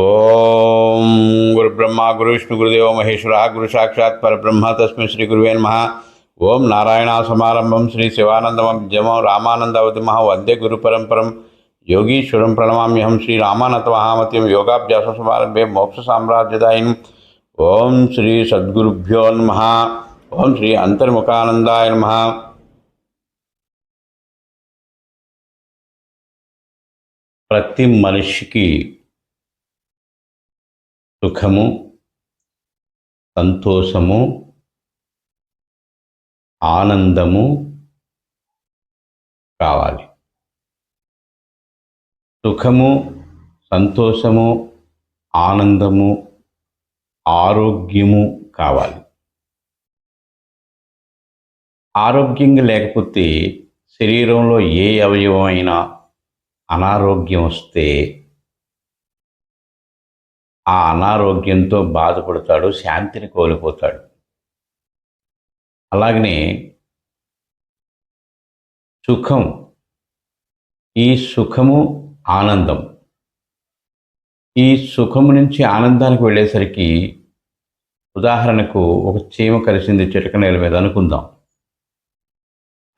ఓం గురు బ్రహ్మ గురు విష్ణు గురుదేవ మహేశ్వర గురు సాక్షాత్ పరబ్రహ్మ తస్మై శ్రీ గురువే నమ. ఓం నారాయణ సమారంభం శ్రీ శివానందమం రామానందవతి మహా వందే గురు పరంపరం యోగీశ్వరం ప్రణమామ్యహం శ్రీ రామానతమహామత్యం యోగాభ్యాస సమారంభే మోక్ష సామ్రాజ్యదాయినం. ఓం శ్రీ సద్గురుభ్యో నమ. ఓం శ్రీ అంతర్ముఖానందాయ నమ. ప్రతి మనిషికి సుఖము సంతోషము ఆనందము కావాలి. సుఖము సంతోషము ఆనందము ఆరోగ్యము కావాలి. ఆరోగ్యంగా లేకపోతే శరీరంలో ఏ అవయవమైనా అనారోగ్యం వస్తే ఆ అనారోగ్యంతో బాధపడతాడు శాంతిని కోల్పోతాడు. అలాగనే సుఖం ఈ సుఖము ఆనందం. ఈ సుఖము నుంచి ఆనందానికి వెళ్ళేసరికి ఉదాహరణకు ఒక చీమ కలిసింది చిటక నేల మీద అనుకుందాం.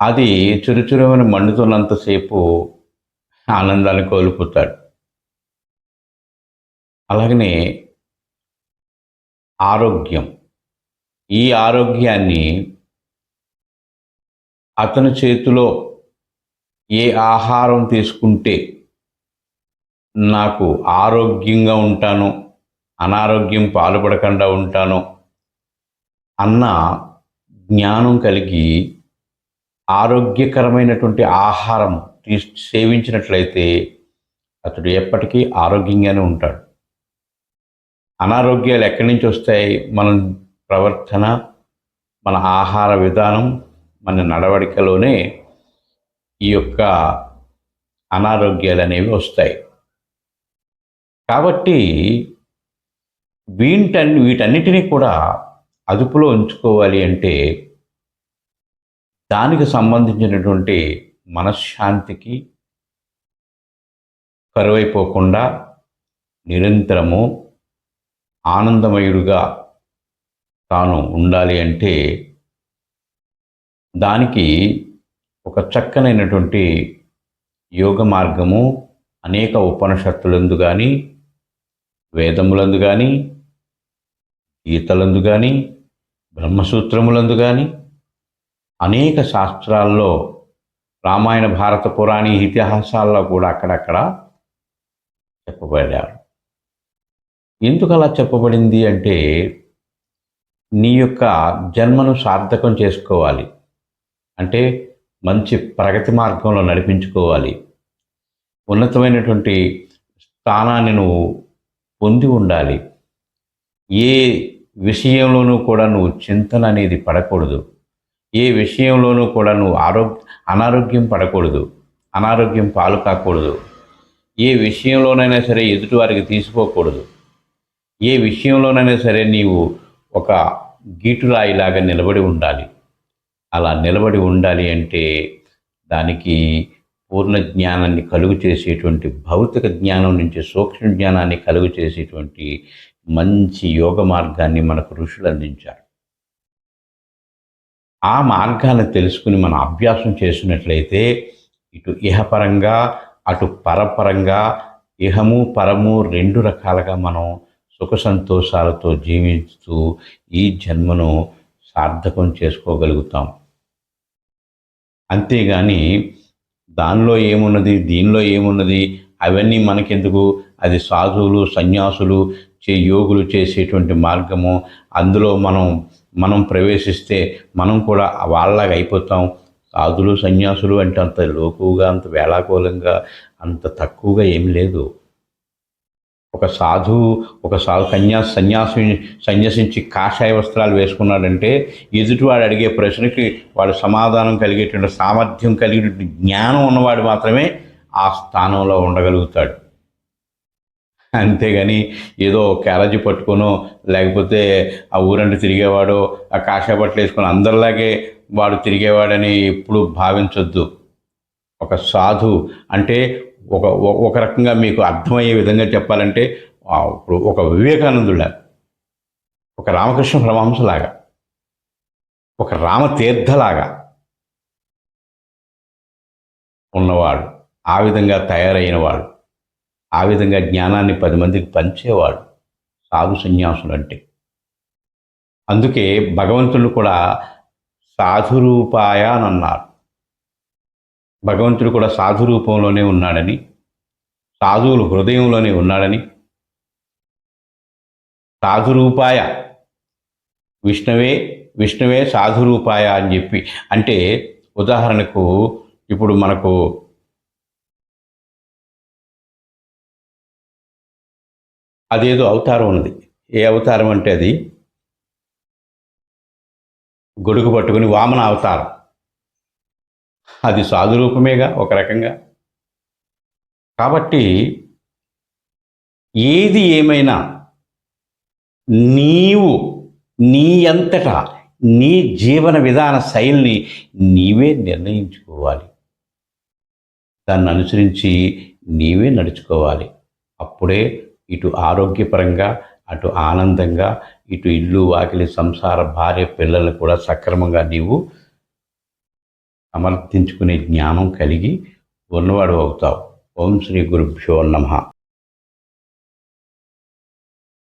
అది చురుచురుమని మండుతున్నంతసేపు ఆనందాన్ని కోల్పోతాడు. అలాగనే ఆరోగ్యం. ఈ ఆరోగ్యాన్ని అతని చేతిలో ఏ ఆహారం తీసుకుంటే నాకు ఆరోగ్యంగా ఉంటాను అనారోగ్యం పాల్పడకుండా ఉంటాను అన్న జ్ఞానం కలిగి ఆరోగ్యకరమైనటువంటి ఆహారం తీ సేవించినట్లయితే అతడు ఎప్పటికీ ఆరోగ్యంగానే ఉంటాడు. అనారోగ్యాలు ఎక్కడి నుంచి వస్తాయి? మన ప్రవర్తన మన ఆహార విధానం మన నడవడికలోనే ఈ యొక్క అనారోగ్యాలు అనేవి వస్తాయి. కాబట్టి వీటన్ని వీటన్నిటినీ కూడా అదుపులో ఉంచుకోవాలి అంటే దానికి సంబంధించినటువంటి మనశ్శాంతికి కరువైపోకుండా నిరంతరము ఆనందమయుడుగా తాను ఉండాలి అంటే దానికి ఒక చక్కనైనటువంటి యోగ మార్గము అనేక ఉపనిషత్తులందు కానీ వేదములందు కానీ గీతలందు కానీ బ్రహ్మసూత్రములందు కానీ అనేక శాస్త్రాల్లో రామాయణ భారత పురాణ ఇతిహాసాల్లో కూడా అక్కడక్కడ చెప్పబడారు ఎందుకు అలా చెప్పబడింది అంటే నీ యొక్క జన్మను సార్థకం చేసుకోవాలి. అంటే మంచి ప్రగతి మార్గంలో నడిపించుకోవాలి. ఉన్నతమైనటువంటి స్థానాన్ని నువ్వు పొంది ఉండాలి. ఏ విషయంలోనూ కూడా నువ్వు చింతన అనేది పడకూడదు. ఏ విషయంలోనూ కూడా నువ్వు ఆరోగ్య అనారోగ్యం పడకూడదు. అనారోగ్యం పాలు కాకూడదు. ఏ విషయంలోనైనా సరే ఎదుటివారికి తీసుకోకూడదు ఏ విషయంలోనైనా సరే నీవు ఒక గీటురాయిలాగా నిలబడి ఉండాలి. అలా నిలబడి ఉండాలి అంటే దానికి పూర్ణ జ్ఞానాన్ని కలుగు చేసేటువంటి భౌతిక జ్ఞానం నుంచి సూక్ష్మ జ్ఞానాన్ని కలుగు చేసేటువంటి మంచి యోగ మార్గాన్ని మనకు ఋషులు అందించారు. ఆ మార్గాన్ని తెలుసుకుని మనం అభ్యాసం చేసినట్లయితే ఇటు ఇహపరంగా అటు పరపరంగా ఇహము పరము రెండు రకాలుగా మనం సుఖ సంతోషాలతో జీవిస్తూ ఈ జన్మను సార్థకం చేసుకోగలుగుతాం. అంతేగాని దానిలో ఏమున్నది దీనిలో ఏమున్నది అవన్నీ మనకెందుకు? అది సాధువులు సన్యాసులు చే యోగులు చేసేటువంటి మార్గము. అందులో మనం మనం ప్రవేశిస్తే మనం కూడా వాళ్ళలాగా అయిపోతాం. సాధులు సన్యాసులు అంటే అంత లోకుగా అంత వేళాకోలంగా అంత తక్కువగా ఏం లేదు. ఒక సాధువు ఒక సాధు సన్యాసి సన్యాసి సన్యాసించి కాషాయ వస్త్రాలు వేసుకున్నాడంటే ఎదుటివాడు అడిగే ప్రశ్నకి వాడు సమాధానం కలిగేటువంటి సామర్థ్యం కలిగినటువంటి జ్ఞానం ఉన్నవాడు మాత్రమే ఆ స్థానంలో ఉండగలుగుతాడు. అంతేగాని ఏదో క్యాలజీ పట్టుకునో లేకపోతే ఆ ఊరంటే తిరిగేవాడో ఆ కాషాయ బట్టలు వేసుకొని అందరిలాగే వాడు తిరిగేవాడని ఎప్పుడు భావించొద్దు. ఒక సాధు అంటే ఒక ఒక రకంగా మీకు అర్థమయ్యే విధంగా చెప్పాలంటే ఇప్పుడు ఒక వివేకానందుల ఒక రామకృష్ణ పరమహంసలాగా ఒక రామతీర్థలాగా ఉన్నవాడు ఆ విధంగా తయారైన వాడు ఆ విధంగా జ్ఞానాన్ని పది మందికి పంచేవాడు సాధు సన్యాసులు అంటే. అందుకే భగవంతుడు కూడా సాధురూపాయ అని అన్నారు భగవంతుడు కూడా సాధు రూపంలోనే ఉన్నాడని సాధువులు హృదయంలోనే ఉన్నాడని సాధురూపాయ విష్ణువే విష్ణువే సాధురూపాయ అని చెప్పి. అంటే ఉదాహరణకు ఇప్పుడు మనకు అదేదో అవతారం ఉన్నది. ఏ అవతారం అంటే అది? గొడుగు పట్టుకుని వామన అవతారం. అది సాధురూపమేగా ఒక రకంగా. కాబట్టి ఏది ఏమైనా నీవు నీ అంతటా నీ జీవన విధాన శైలిని నీవే నిర్ణయించుకోవాలి. దాన్ని అనుసరించి నీవే నడుచుకోవాలి. అప్పుడే ఇటు ఆరోగ్యపరంగా అటు ఆనందంగా ఇటు ఇల్లు వాకిలి సంసార భార్య పిల్లల్ని కూడా సక్రమంగా నీవు సమర్థించుకునే జ్ఞానం కలిగి ఉన్నవాడు అవుతావు. ఓం శ్రీ గురుభ్యో నమ.